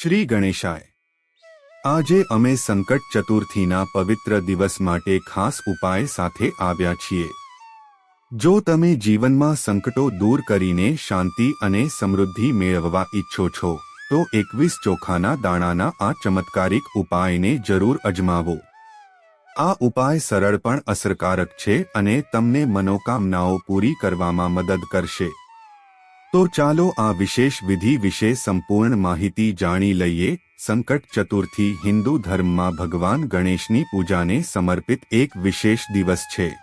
શ્રી ગણેશાય. આજે અમે સંકટ ચતુર્થીના પવિત્ર દિવસ માટે ખાસ ઉપાય સાથે આવ્યા છીએ. જો તમે જીવનમાં સંકટો દૂર કરીને શાંતિ અને સમૃદ્ધિ મેળવવા ઈચ્છો છો, તો એકવીસ ચોખાના દાણાના આ ચમત્કારિક ઉપાયને જરૂર અજમાવો. આ ઉપાય સરળ પણ અસરકારક છે અને તમને મનોકામનાઓ પૂરી કરવામાં મદદ કરશે. તો ચાલો આ વિશેષ વિધિ વિશે સંપૂર્ણ માહિતી જાણી લઈએ. સંકટ ચતુર્થી હિન્દુ ધર્મમાં ભગવાન ગણેશની પૂજાને સમર્પિત એક વિશેષ દિવસ છે.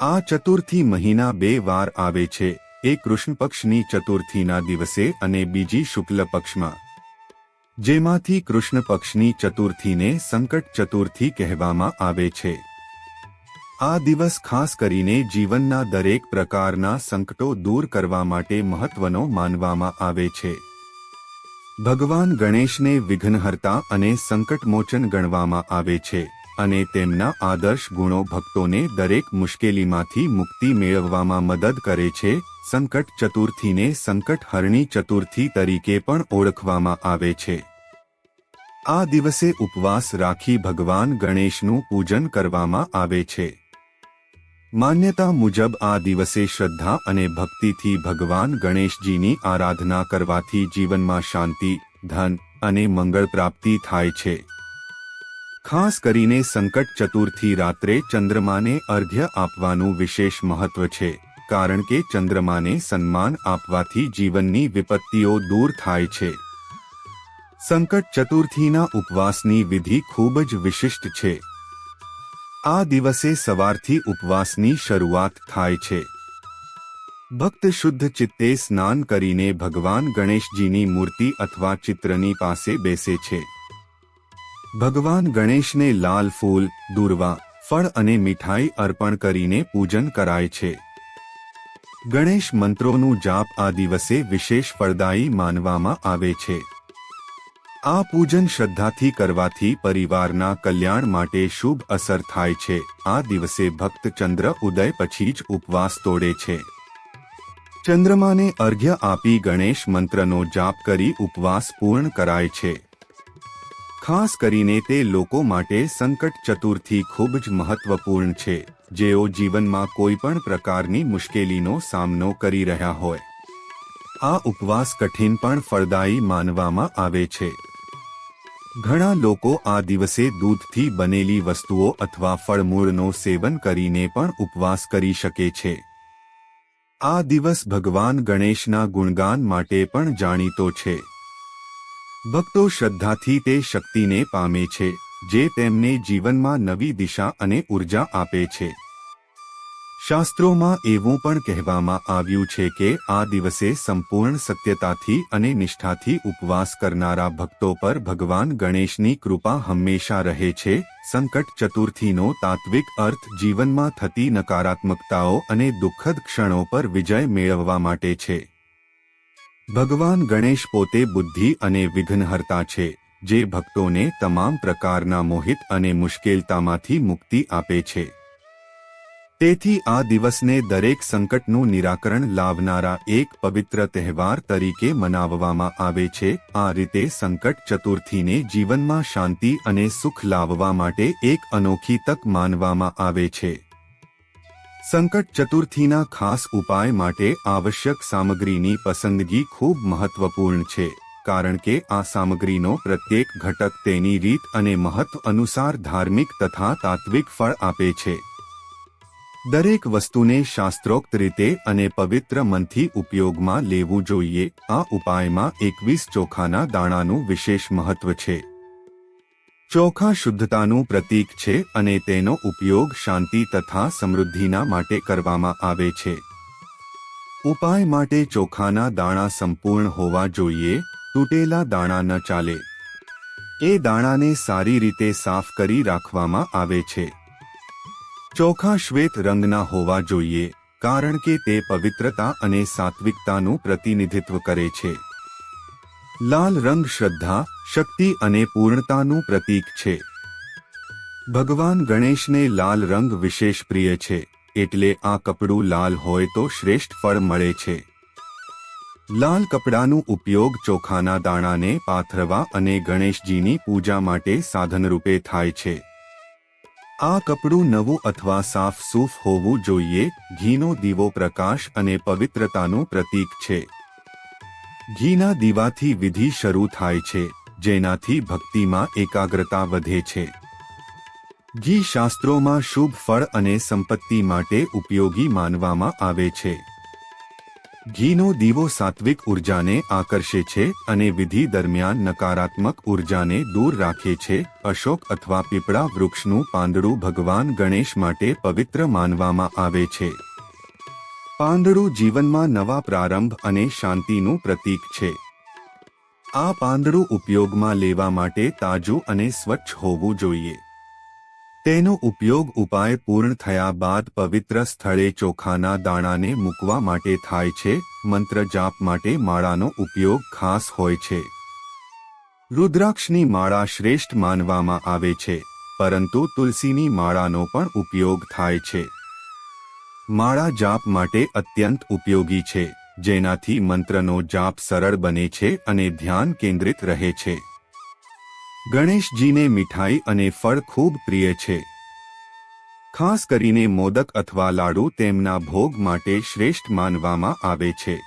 આ ચતુર્થી મહિના બે વાર આવે છે. એ કૃષ્ણ પક્ષની ચતુર્થીના દિવસે અને બીજી શુક્લ પક્ષમાં. જેમાંથી કૃષ્ણ પક્ષની ચતુર્થીને સંકટ ચતુર્થી કહેવામાં આવે છે. આ દિવસ ખાસ કરીને જીવનના દરેક પ્રકારના સંકટો દૂર કરવા માટે મહત્વનો માનવામાં આવે છે. ભગવાન ગણેશને વિઘ્નહર્તા અને સંકટમોચન ગણવામાં આવે છે અને તેમના આદર્શ ગુણો ભક્તોને દરેક મુશ્કેલીમાંથી મુક્તિ મેળવવામાં મદદ કરે છે, સંકટ ચતુર્થીને સંકટ હરણી ચતુર્થી તરીકે પણ ઓળખવામાં આવે છે. આ દિવસે ઉપવાસ રાખી ભગવાન ગણેશનું પૂજન કરવામાં આવે છે. માન્યતા મુજબ આ દિવસે શ્રદ્ધા અને ભક્તિથી ભગવાન ગણેશજીની આરાધના કરવાથી જીવનમાં શાંતિ, ધન અને મંગળ પ્રાપ્તિ થાય છે. ખાસ કરીને સંકટ ચતુર્થી રાત્રે ચંદ્રમાને અર્ઘ્ય આપવાનું વિશેષ મહત્વ છે, કારણ કે ચંદ્રમાને સન્માન આપવાથી જીવનની વિપત્તિઓ દૂર થાય છે. સંકટ ચતુર્થીના ઉપવાસની વિધિ ખૂબ જ વિશિષ્ટ છે. આ દિવસે સવારથી ઉપવાસની શરૂઆત થાય છે. ભક્ત શુદ્ધ ચિત્તે સ્નાન કરીને ભગવાન ગણેશજીની મૂર્તિ અથવા ચિત્રની પાસે બેસે છે. ભગવાન ગણેશને લાલ ફૂલ, દૂર્વા, ફળ અને મીઠાઈ અર્પણ કરીને પૂજન કરાય છે. ગણેશ મંત્રોનું જાપ આ દિવસે વિશેષ ફળદાયી માનવામાં આવે છે. આ પૂજન શ્રદ્ધાથી કરવાથી પરિવારના કલ્યાણ માટે શુભ અસર થાય છે. આ દિવસે ભક્ત ચંદ્ર ઉદય પછી જ ઉપવાસ તોડે છે. ચંદ્રમાને અર્ઘ્ય આપી ગણેશ મંત્રનો જાપ કરી ઉપવાસ પૂર્ણ કરાય છે. ખાસ કરીને તે લોકો માટે સંકટ ચતુર્થી ખૂબ જ મહત્વપૂર્ણ છે. જેઓ જીવનમાં કોઈ પણ પ્રકારની મુશ્કેલીનો સામનો કરી રહ્યા હોય. આ ઉપવાસ કઠિન પણ ફળદાયી માનવામાં આવે છે. ઘણા લોકો આ દિવસે દૂધથી બનેલી વસ્તુઓ અથવા ફળમૂળનો સેવન કરીને પણ ઉપવાસ કરી શકે છે. આ દિવસ ભગવાન ગણેશના ગુણગાન માટે પણ જાણીતો છે. ભક્તો શ્રદ્ધાથી તે શક્તિને પામે છે, જે તેમને જીવનમાં નવી દિશા અને ઊર્જા આપે છે. શાસ્ત્રોમાં એવું પણ કહેવામાં આવ્યું છે કે આ દિવસે સંપૂર્ણ સત્યતાથી અને નિષ્ઠાથી ઉપવાસ કરનારા ભક્તો પર ભગવાન ગણેશની કૃપા હંમેશા રહે છે. સંકટ ચતુર્થીનો તાત્વિક અર્થ જીવનમાં થતી નકારાત્મકતાઓ અને દુઃખદ ક્ષણો પર વિજય મેળવવા માટે છે. ભગવાન ગણેશ પોતે બુદ્ધિ અને વિઘ્નહર્તા છે, જે ભક્તોને તમામ પ્રકારના મોહિત અને મુશ્કેલતામાંથી મુક્તિ આપે છે. તેથી આ દિવસને દરેક સંકટનું નિરાકરણ લાવનારા એક પવિત્ર તહેવાર તરીકે મનાવવામાં આવે છે. આ રીતે સંકટ ચતુર્થીને જીવનમાં શાંતિ અને સુખ લાવવા માટે એક અનોખી તક માનવામાં આવે છે. સંકટ ચતુર્થીના ખાસ ઉપાય માટે આવશ્યક સામગ્રીની પસંદગી ખૂબ મહત્વપૂર્ણ છે, કારણ કે આ સામગ્રીનો પ્રત્યેક ઘટક તેની રીત અને મહત્વ અનુસાર ધાર્મિક તથા તાત્વિક ફળ આપે છે. દરેક વસ્તુને શાસ્ત્રોક્ત રીતે અને પવિત્ર મનથી ઉપયોગમાં લેવું જોઈએ. આ ઉપાયમાં એકવીસ ચોખાના દાણાનું વિશેષ મહત્વ છે. ચોખા શુદ્ધતાનું પ્રતીક છે અને તેનો ઉપયોગ શાંતિ તથા સમૃદ્ધિના માટે કરવામાં આવે છે. ઉપાય માટે ચોખાના દાણા સંપૂર્ણ હોવા જોઈએ. તૂટેલા દાણા ન ચાલે. એ દાણાને સારી રીતે સાફ કરી રાખવામાં આવે છે. ચોખા શ્વેત રંગના હોવા જોઈએ, કારણ કે તે પવિત્રતા અને સાત્વિકતાનું પ્રતિનિધિત્વ કરે છે. લાલ રંગ શ્રદ્ધા, શક્તિ અને પૂર્ણતાનું પ્રતીક છે. ભગવાન ગણેશને લાલ રંગ વિશેષ પ્રિય છે, એટલે આ કપડું લાલ હોય તો શ્રેષ્ઠ ફળ મળે છે. લાલ કપડાનો ઉપયોગ ચોખાના દાણાને પાથરવા અને ગણેશજીની પૂજા માટે સાધનરૂપે થાય છે. આ કપડું નવું અથવા સાફ સૂફ હોવું જોઈએ, ઘીનો દીવો પ્રકાશ અને પવિત્રતાનું પ્રતીક છે. ઘીના દીવાથી વિધિ શરૂ થાય છે, જેનાથી ભક્તિમાં એકાગ્રતા વધે છે. ઘી શાસ્ત્રોમાં શુભ ફળ અને સંપત્તિ માટે ઉપયોગી માનવામાં આવે છે. ઘીનો દીવો સાત્વિક ઉર્જાને આકર્ષે છે અને વિધિ દરમિયાન નકારાત્મક ઉર્જાને દૂર રાખે છે. અશોક અથવા પીપળા વૃક્ષનું પાંદડું ભગવાન ગણેશ માટે પવિત્ર માનવામાં આવે છે. પાંદડું જીવનમાં નવા પ્રારંભ અને શાંતિનું પ્રતીક છે. આ પાંદડું ઉપયોગમાં લેવા માટે તાજું અને સ્વચ્છ હોવું જોઈએ. તેનો ઉપયોગ ઉપાય પૂર્ણ થયા બાદ પવિત્ર સ્થળે ચોખાના દાણાને મૂકવા માટે થાય છે, મંત્ર જાપ માટે માળાનો ઉપયોગ ખાસ હોય છે. રુદ્રાક્ષની માળા શ્રેષ્ઠ માનવામાં આવે છે, પરંતુ તુલસીની માળાનો પણ ઉપયોગ થાય છે. માળા જાપ માટે અત્યંત ઉપયોગી છે, જેનાથી મંત્રનો જાપ સરળ બને છે અને ધ્યાન કેન્દ્રિત રહે છે. ગણેશજીને મીઠાઈ અને ફળ ખૂબ પ્રિય છે. ખાસ કરીને મોદક અથવા લાડુ તેમના ભોગ માટે શ્રેષ્ઠ માનવામાં આવે છે.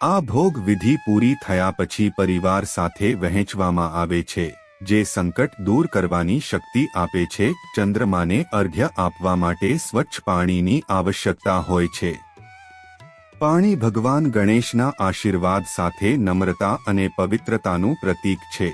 આ ભોગ વિધિ પૂરી થયા પછી પરિવાર સાથે વહેંચવામાં આવે છે, જે સંકટ દૂર કરવાની શક્તિ આપે છે, ચંદ્રમાને અર્ઘ્ય આપવા માટે સ્વચ્છ પાણીની આવશ્યકતા હોય છે. પાણી ભગવાન ગણેશના આશીર્વાદ સાથે નમ્રતા અને પવિત્રતાનું પ્રતીક છે.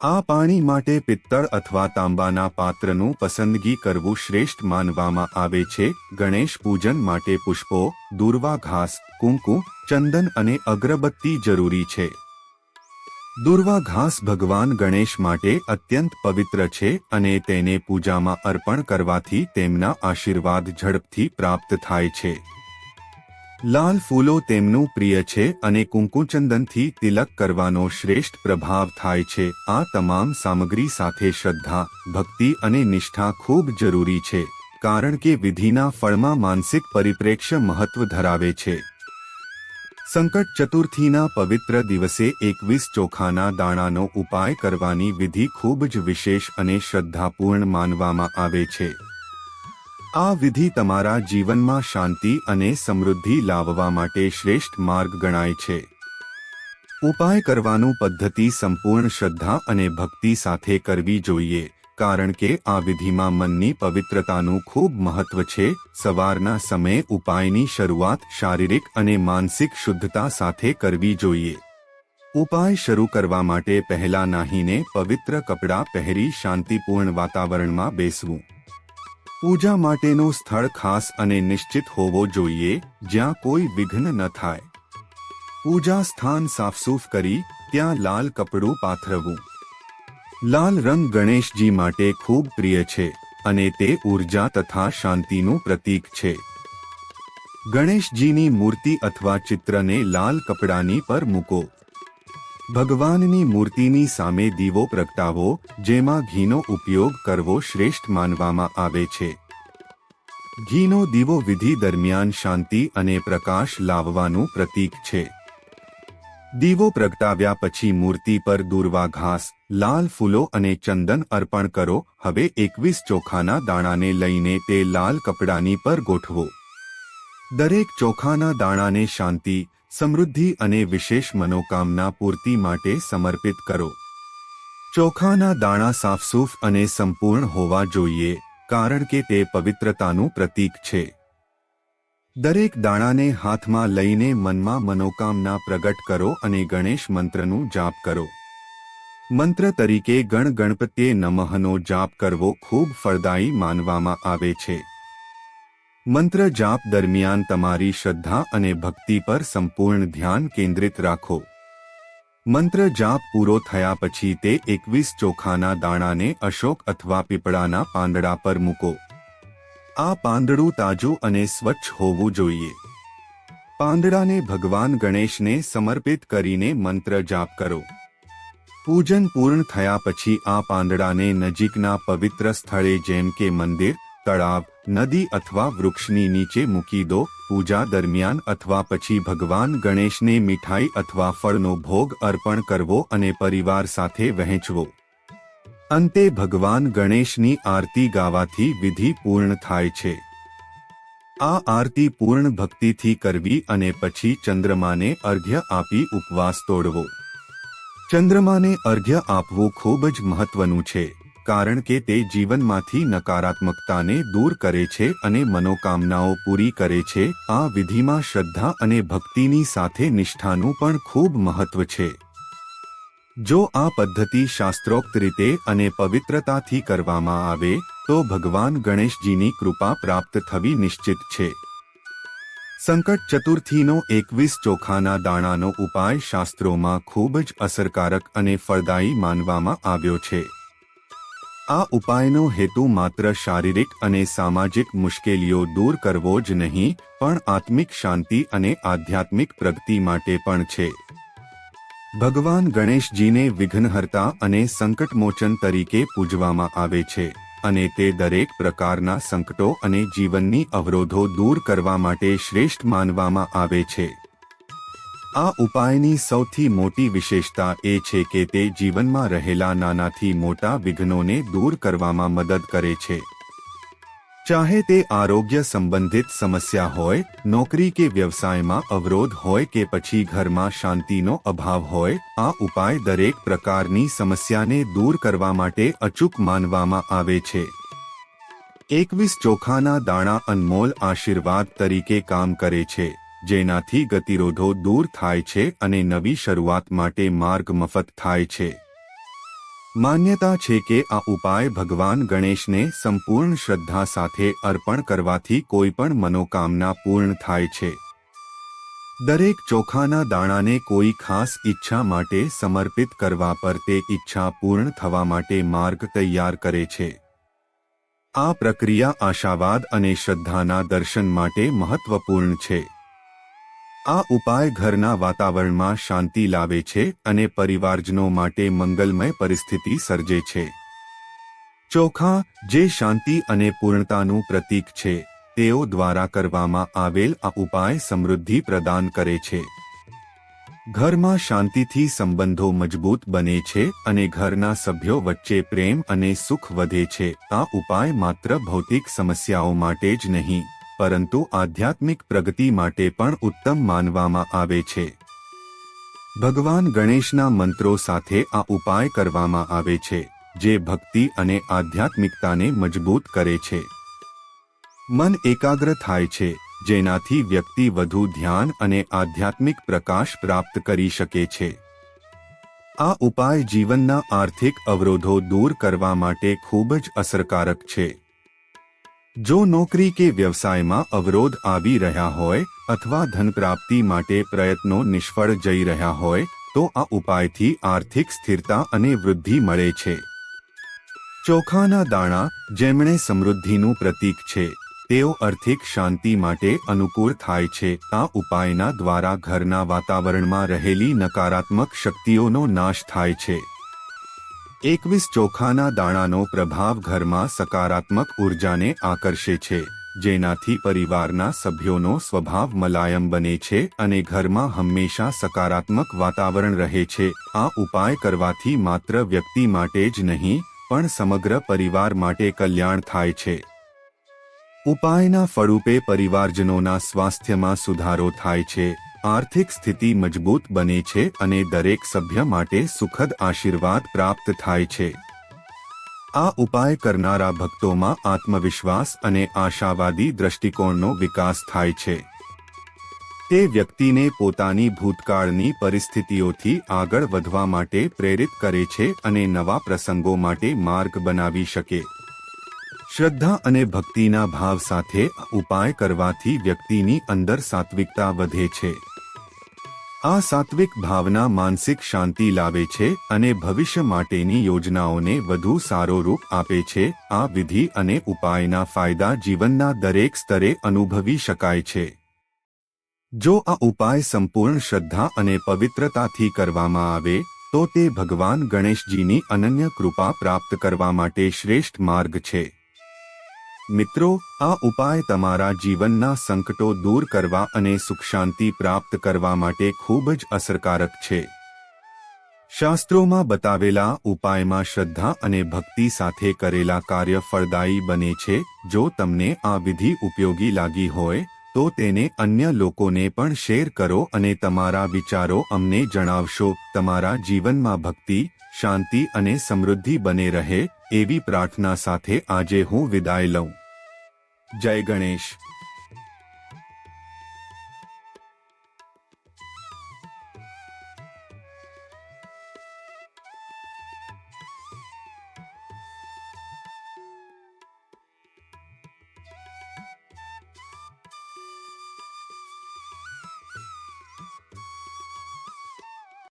આ પાણી માટે પિત્તળ અથવા તાંબાના પાત્રનું પસંદગી કરવું શ્રેષ્ઠ માનવામાં આવે છે. ગણેશ પૂજન માટે પુષ્પો, દુર્વા ઘાસ, કુંકુ, ચંદન અને અગરબત્તી જરૂરી છે. દુર્વા ઘાસ ભગવાન ગણેશ માટે અત્યંત પવિત્ર છે અને તેને પૂજામાં અર્પણ કરવાથી તેમના આશીર્વાદ ઝડપથી પ્રાપ્ત થાય છે. લાલ ફૂલો તેમનું પ્રિય છે અને કુંકુચંદનથી તિલક કરવાનો શ્રેષ્ઠ પ્રભાવ થાય છે. આ તમામ સામગ્રી સાથે શ્રદ્ધા, ભક્તિ અને નિષ્ઠા ખૂબ જરૂરી છે, કારણ કે વિધિના ફળમાં માનસિક પરિપ્રેક્ષ્ય મહત્વ ધરાવે છે. સંકટ ચતુર્થીના પવિત્ર દિવસે એકવીસ ચોખાના દાણાનો ઉપાય કરવાની વિધિ ખૂબ જ વિશેષ અને શ્રદ્ધાપૂર્ણ માનવામાં આવે છે. આ વિધિ તમારા જીવનમાં શાંતિ અને સમૃદ્ધિ લાવવા માટે શ્રેષ્ઠ માર્ગ ગણાય છે. ઉપાય કરવાનું પદ્ધતિ સંપૂર્ણ શ્રદ્ધા અને ભક્તિ સાથે કરવી જોઈએ, કારણ કે આ વિધિમાં મનની પવિત્રતાનું ખૂબ મહત્વ છે. સવારના સમયે ઉપાયની શરૂઆત શારીરિક અને માનસિક શુદ્ધતા સાથે કરવી જોઈએ. ઉપાય શરૂ કરવા માટે પહેલા નાહીને પવિત્ર કપડાં પહેરી શાંતિપૂર્ણ વાતાવરણમાં બેસવું. પૂજા માટેનું સ્થળ ખાસ અને નિશ્ચિત હોવો જોઈએ, જ્યાં કોઈ વિઘ્ન ન થાય. પૂજા સ્થાન સાફસૂફ કરી, ત્યાં લાલ કપડું પાથરવું. લાલ રંગ ગણેશજી માટે ખૂબ પ્રિય છે, અને તે ઊર્જા તથા શાંતિનું પ્રતીક છે. ગણેશજીની મૂર્તિ અથવા ચિત્રને લાલ કપડાની પર મૂકો. ભગવાનની મૂર્તિની સામે દીવો પ્રગટાવો, જેમાં ઘીનો ઉપયોગ કરવો શ્રેષ્ઠ માનવામાં આવે છે. ઘીનો દીવો વિધિ દરમિયાન શાંતિ અને પ્રકાશ લાવવાનું પ્રતીક છે. દીવો પ્રગટાવ્યા પછી મૂર્તિ પર દુર્વા ઘાસ, લાલ ફૂલો અને ચંદન અર્પણ કરો, હવે એકવીસ ચોખાના દાણાને લઈને તે લાલ કપડાની પર ગોઠવો. દરેક ચોખાના દાણાને શાંતિ સમૃદ્ધિ અને વિશેષ મનોકામના પૂર્તિ માટે સમર્પિત કરો. ચોખાના દાણા સાફસૂફ અને સંપૂર્ણ હોવા જોઈએ, કારણ કે તે પવિત્રતાનું પ્રતીક છે. દરેક દાણાને હાથમાં લઈને મનમાં મનોકામના પ્રગટ કરો અને ગણેશ મંત્રનું જાપ કરો. મંત્ર તરીકે ગણ નમહનો જાપ કરવો ખૂબ ફળદાયી માનવામાં આવે છે. મંત્ર જાપ દરમિયાન તમારી શ્રદ્ધા અને ભક્તિ પર સંપૂર્ણ ધ્યાન કેન્દ્રિત રાખો. મંત્ર જાપ પૂરો થયા પછી તે એકવીસ ચોખાના દાણાને અશોક અથવા પીપળાના પાંદડા પર મૂકો. આ પાંદડું તાજું અને સ્વચ્છ હોવું જોઈએ. પાંદડાને ભગવાન ગણેશને સમર્પિત કરીને મંત્ર જાપ કરો. પૂજન પૂર્ણ થયા પછી આ પાંદડાને નજીકના પવિત્ર સ્થળે જેમ કે મંદિર તળાવ, નદી અથવા વૃક્ષની નીચે મૂકી દો, પૂજા દરમિયાન અથવા પછી ભગવાન ગણેશને મીઠાઈ અથવા ફળનો ભોગ અર્પણ કરવો અને પરિવાર સાથે વહેંચવો. અંતે ભગવાન ગણેશની આરતી ગાવાથી વિધિ પૂર્ણ થાય છે. આ આરતી પૂર્ણ ભક્તિથી કરવી અને પછી ચંદ્રમાને અર્ઘ્ય આપી ઉપવાસ તોડવો. ચંદ્રમાને અર્ઘ્ય આપવું ખૂબ જ મહત્વનું છે. કારણ કે તે જીવનમાંથી નકારાત્મકતાને દૂર કરે છે અને મનોકામનાઓ પૂરી કરે છે, આ વિધિમાં શ્રદ્ધા અને ભક્તિની સાથે નિષ્ઠાનું પણ ખૂબ મહત્વ છે. જો આ પદ્ધતિ શાસ્ત્રોક્ત રીતે અને પવિત્રતાથી કરવામાં આવે, તો ભગવાન ગણેશજીની કૃપા પ્રાપ્ત થવી નિશ્ચિત છે. સંકટ ચતુર્થીનો એકવીસ ચોખાના દાણાનો ઉપાય શાસ્ત્રોમાં ખૂબ જ અસરકારક અને ફળદાયી માનવામાં આવ્યો છે. આ ઉપાયનો હેતુ માત્ર શારીરિક અને સામાજિક મુશ્કેલીઓ દૂર કરવો જ નહીં, પણ આત્મિક શાંતિ અને આધ્યાત્મિક પ્રગતિ માટે પણ છે. ભગવાન ગણેશજીને વિઘ્નહર્તા અને સંકટમોચન તરીકે પૂજવામાં આવે છે, અને તે દરેક પ્રકારના સંકટો અને જીવનની અવરોધો દૂર કરવા માટે શ્રેષ્ઠ માનવામાં આવે છે. આ ઉપાયની સૌથી મોટી વિશેષતા એ છે કે તે જીવનમાં રહેલા નાનાથી મોટા વિઘ્નોને દૂર કરવામાં મદદ કરે છે. ચાહે તે આરોગ્ય સંબંધિત સમસ્યા હોય, નોકરી કે વ્યવસાયમાં અવરોધ હોય કે પછી ઘરમાં શાંતિનો અભાવ હોય, આ ઉપાય દરેક પ્રકારની સમસ્યાને દૂર કરવા માટે અચૂક માનવામાં આવે છે. એકવીસ ચોખાના દાણા અનમોલ આશીર્વાદ તરીકે કામ કરે છે. જેનાથી ગતિરોધો દૂર થાય છે અને નવી શરૂઆત માટે માર્ગ મફત થાય છે. માન્યતા છે કે આ ઉપાય ભગવાન ગણેશને સંપૂર્ણ શ્રદ્ધા સાથે અર્પણ કરવાથી કોઈ પણ મનોકામના પૂર્ણ થાય છે. દરેક ચોખાના દાણાને કોઈ ખાસ ઈચ્છા માટે સમર્પિત કરવા પર તે ઈચ્છા પૂર્ણ થવા માટે માર્ગ તૈયાર કરે છે. આ પ્રક્રિયા આશાવાદ અને શ્રદ્ધાના દર્શન માટે મહત્વપૂર્ણ છે. આ ઉપાય ઘરના વાતાવરણમાં શાંતિ લાવે છે અને પરિવારજનો માટે મંગલમય પરિસ્થિતિ સર્જે છે. ચોખા, જે શાંતિ અને પૂર્ણતાનું પ્રતીક છે, તેઓ દ્વારા કરવામાં આવેલ આ ઉપાય સમૃદ્ધિ પ્રદાન કરે છે. ઘરમાં શાંતિથી સંબંધો મજબૂત બને છે અને ઘરના સભ્યો વચ્ચે પ્રેમ અને સુખ વધે છે. આ ઉપાય માત્ર ભૌતિક સમસ્યાઓ માટે જ નહીં પરંતુ આધ્યાત્મિક પ્રગતિ માટે પણ ઉત્તમ માનવામાં આવે છે. ભગવાન ગણેશના મંત્રો સાથે આ ઉપાય કરવામાં આવે છે, જે ભક્તિ અને આધ્યાત્મિકતાને મજબૂત કરે છે. મન એકાગ્ર થાય છે, જેનાથી વ્યક્તિ વધુ ધ્યાન અને આધ્યાત્મિક પ્રકાશ પ્રાપ્ત કરી શકે છે. આ ઉપાય જીવનના આર્થિક અવરોધો દૂર કરવા માટે ખૂબ જ અસરકારક છે. જો નોકરી કે વ્યવસાયમાં અવરોધ આવી રહ્યા હોય અથવા ધન પ્રાપ્તિ માટે પ્રયત્નો નિષ્ફળ જઈ રહ્યા હોય, તો આ ઉપાયથી આર્થિક સ્થિરતા અને વૃદ્ધિ મળે છે. ચોખાના દાણા જેમણે સમૃદ્ધિનું પ્રતીક છે, તેઓ આર્થિક શાંતિ માટે અનુકૂળ થાય છે. આ ઉપાયના દ્વારા ઘરના વાતાવરણમાં રહેલી નકારાત્મક શક્તિઓનો નાશ થાય છે. એકવીસ ચોખાના દાણાનો પ્રભાવ ઘરમાં સકારાત્મક ઉર્જાને આકર્ષે છે, જેનાથી પરિવારના સભ્યોનો સ્વભાવ મલાયમ બને છે અને ઘરમાં હંમેશા સકારાત્મક વાતાવરણ રહે છે. આ ઉપાય કરવાથી માત્ર વ્યક્તિ માટે જ નહીં, પણ સમગ્ર પરિવાર માટે કલ્યાણ થાય છે. ઉપાયના ફળરૂપે પરિવારજનોના સ્વાસ્થ્યમાં સુધારો થાય છે. આર્થિક સ્થિતિ મજબૂત બને છે અને દરેક સભ્ય માટે સુખદ આશીર્વાદ પ્રાપ્ત થાય છે. આ ઉપાય કરનારા ભક્તોમાં આત્મવિશ્વાસ અને આશાવાદી દ્રષ્ટિકોણનો વિકાસ થાય છે. તે વ્યક્તિને પોતાની ભૂતકાળની પરિસ્થિતિઓથી આગળ વધવા માટે પ્રેરિત કરે છે અને નવા પ્રસંગો માટે માર્ગ બનાવી શકે. શ્રદ્ધા અને ભક્તિના ભાવ સાથે ઉપાય કરવાથી વ્યક્તિની અંદર સાત્વિકતા વધે છે. આ સાત્વિક ભાવના માનસિક શાંતિ લાવે છે અને ભવિષ્ય માટેની યોજનાઓને વધુ સારો રૂપ આપે છે. આ વિધિ અને ઉપાયના ફાયદા જીવનના દરેક સ્તરે અનુભવી શકાય છે. જો આ ઉપાય સંપૂર્ણ શ્રદ્ધા અને પવિત્રતાથી કરવામાં આવે, તો તે ભગવાન ગણેશજીની અનન્ય કૃપા પ્રાપ્ત કરવા માટે શ્રેષ્ઠ માર્ગ છે. મિત્રો, આ ઉપાય તમારા જીવનના સંકટો દૂર કરવા અને સુખ શાંતિ પ્રાપ્ત કરવા માટે ખૂબ જ અસરકારક છે. શાસ્ત્રોમાં બતાવેલા ઉપાયમાં શ્રદ્ધા અને ભક્તિ સાથે કરેલા કાર્ય ફળદાયી બને છે. જો તમને આ વિધિ ઉપયોગી લાગી હોય, તો તેને અન્ય લોકોને પણ શેર કરો અને તમારા વિચારો અમને જણાવશો. તમારા જીવનમાં ભક્તિ, શાંતિ અને સમૃદ્ધિ બને રહે, એવી પ્રાર્થના સાથે આજે હું વિદાય લઉં. જય ગણેશ.